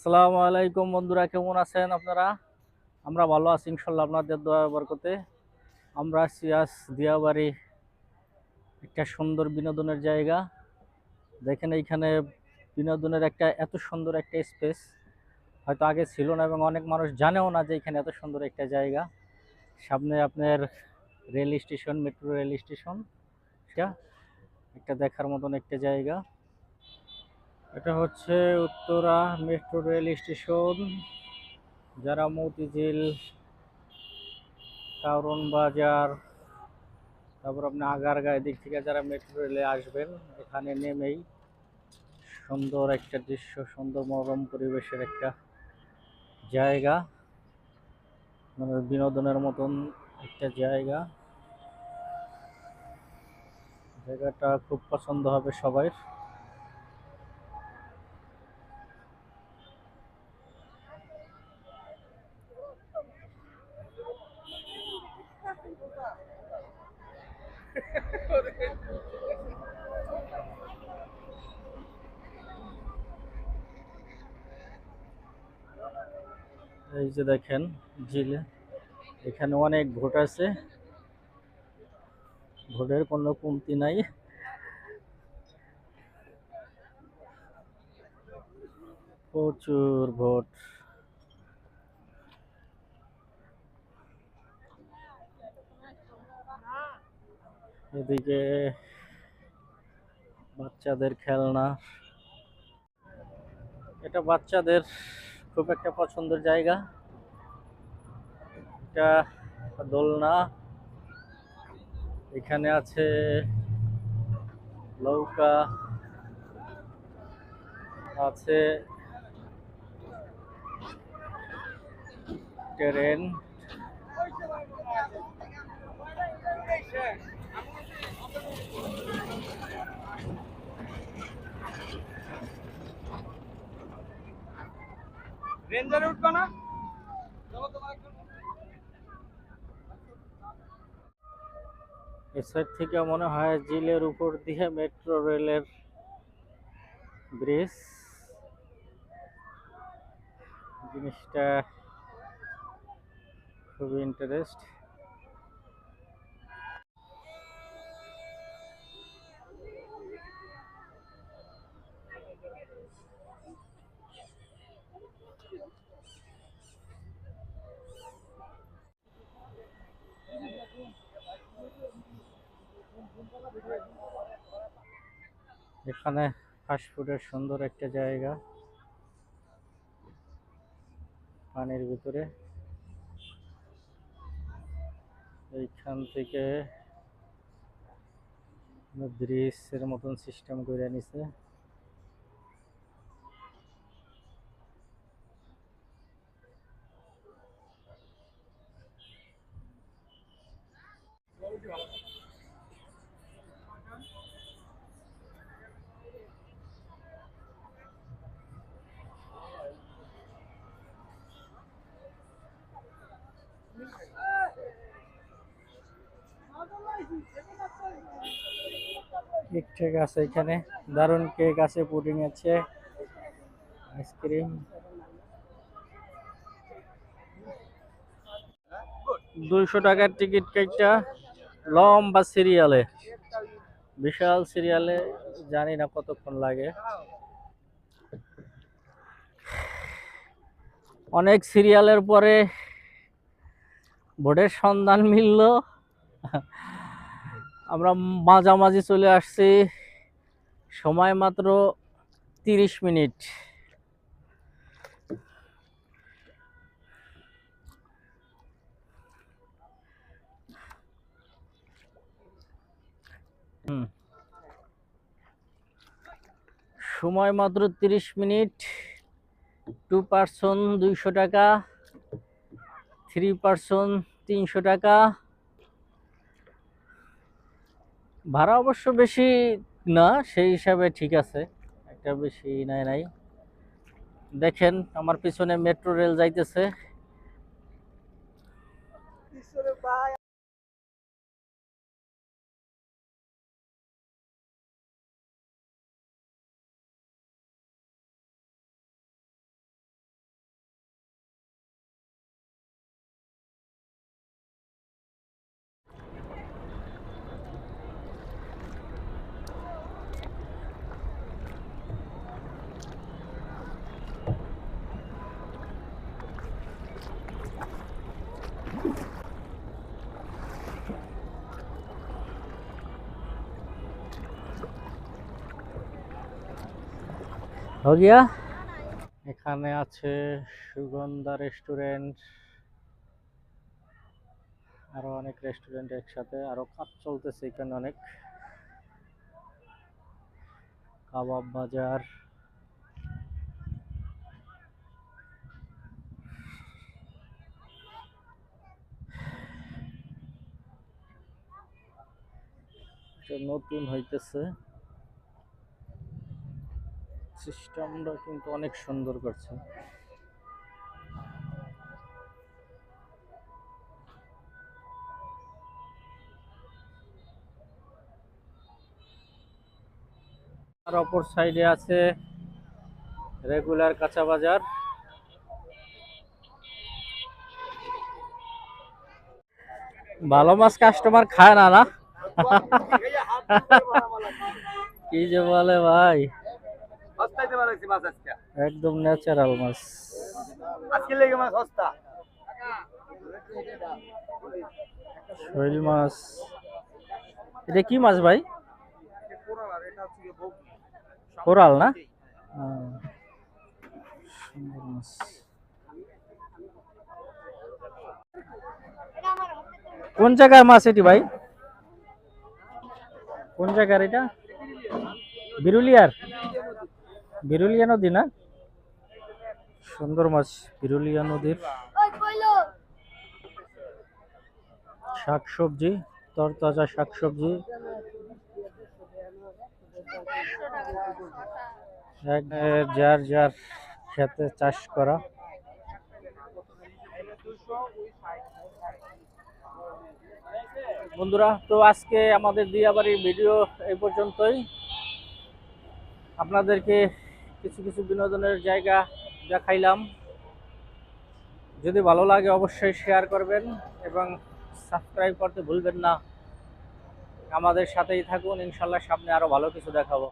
আসসালামু আলাইকুম বন্ধুরা, কেমন আছেন আপনারা? আমরা ভালো আছি ইনশাল্লাহ আপনাদের দোয়া বরকতে। আমরা আছি আজ দিয়াবাড়ি, একটা সুন্দর বিনোদনের জায়গা। দেখেন এইখানে বিনোদনের একটা, এত সুন্দর একটা স্পেস হয়তো আগে ছিল না এবং অনেক মানুষ জানেও না যে এখানে এত সুন্দর একটা জায়গা। সামনে আপনার rail station metro rail station এটা একটা দেখার মতন একটা জায়গা। এটা হচ্ছে উত্তরা মেট্রো রেল স্টেশন যারা মতিঝিল কারণ বাজার তারপর আপনি আগারগা এদিক থেকে যারা মেট্রো রেলে আসবেন, এখানে নেমেই সুন্দর একটা দৃশ্য, সুন্দর মনোরম পরিবেশের একটা জায়গা মানে বিনোদনের মতন একটা জায়গা। জায়গাটা খুব পছন্দ হবে সবাই এই যে দেখেন, ঝিলে। এখানে অনেক ভোট আছে। ভোটের কোনো কমতি নাই। প্রচুর ভোট। এদিকে বাচ্চাদের খেলনা। এটা বাচ্চাদের খুব একটা পছন্দের জায়গা। এটা দোলনা। এখানে আছে লৌকা আছে ট্রেন। রেঞ্জারে উঠবা না? এ সাইড থেকে মনে হয় জিলের উপর দিয়ে মেট্রো রেলের ব্রিজ। জিনিসটা খুবই ইন্টারেস্ট এখানে ফাস্টফুডের সুন্দর একটা জায়গা। পানির ভিতরে। এইখান থেকে ব্রিজের মতন সিস্টেম করে নিছে। কেক টেক আছে, এখানে দারুণ কেক আছে পুডিং আছে আইসক্রিম দুইশো টাকার টিকিট কেকটা লম্বা সিরিয়ালে বিশাল সিরিয়ালে জানি না কতক্ষণ লাগে। অনেক সিরিয়ালের পরে ভোটের সন্ধান মিলল। আমরা মাঝামাঝি চলে আসছি। সময় মাত্র তিরিশ মিনিট। সময় মাত্র তিরিশ মিনিট। টু পার্সন দুইশো টাকা, থ্রি পার্সন তিনশো টাকা। ভাড়া অবশ্য বেশি না, সেই হিসাবে ঠিক আছে। একটা বেশি নাই নাই। দেখেন, আমার পিছনে মেট্রো রেল যাইতেছে। এখানে আছে সুগন্ধা রেস্টুরেন্ট। আরও অনেক রেস্টুরেন্ট একসাথে, আরও কাজ চলতেছে এখানে অনেক। কাবাব বাজার। নতুন হইতেছে। সিস্টেমটা কিন্তু অনেক সুন্দর করছে। আর অপর সাইডে আছে রেগুলার কাঁচা বাজার। ভালো মাছ কাস্টমার খায় না না? কি যে বলে ভাই? সস্তাইতে পারছি মাছ আজকে? একদম ন্যাচারাল মাছ। আজকে লেগে মাছ সস্তা? শৈল মাছ। এটা কি মাছ ভাই? কোরাল না? সুন্দর মাছ। কোন জায়গার মাছ এটি ভাই? কোন জায়গার এটা? বিরুলিয়ার? বিরুলিয়া নদী না? সুন্দর মাছ বিরুলিয়া নদীর। শাকসবজি তরতাজা শাকসবজি। যার যার খেতে চাষ করা। বন্ধুরা তো আজকে আমাদের দিয়াবাড়ির ভিডিও এই পর্যন্তই। আপনাদেরকে কিছু কিছু বিনোদনের জায়গা দেখাইলাম। যদি ভালো লাগে অবশ্যই শেয়ার করবেন এবং সাবস্ক্রাইব করতে ভুলবেন না। আমাদের সাথেই থাকুন, ইনশাল্লাহ সামনে আরও ভালো কিছু দেখাবো।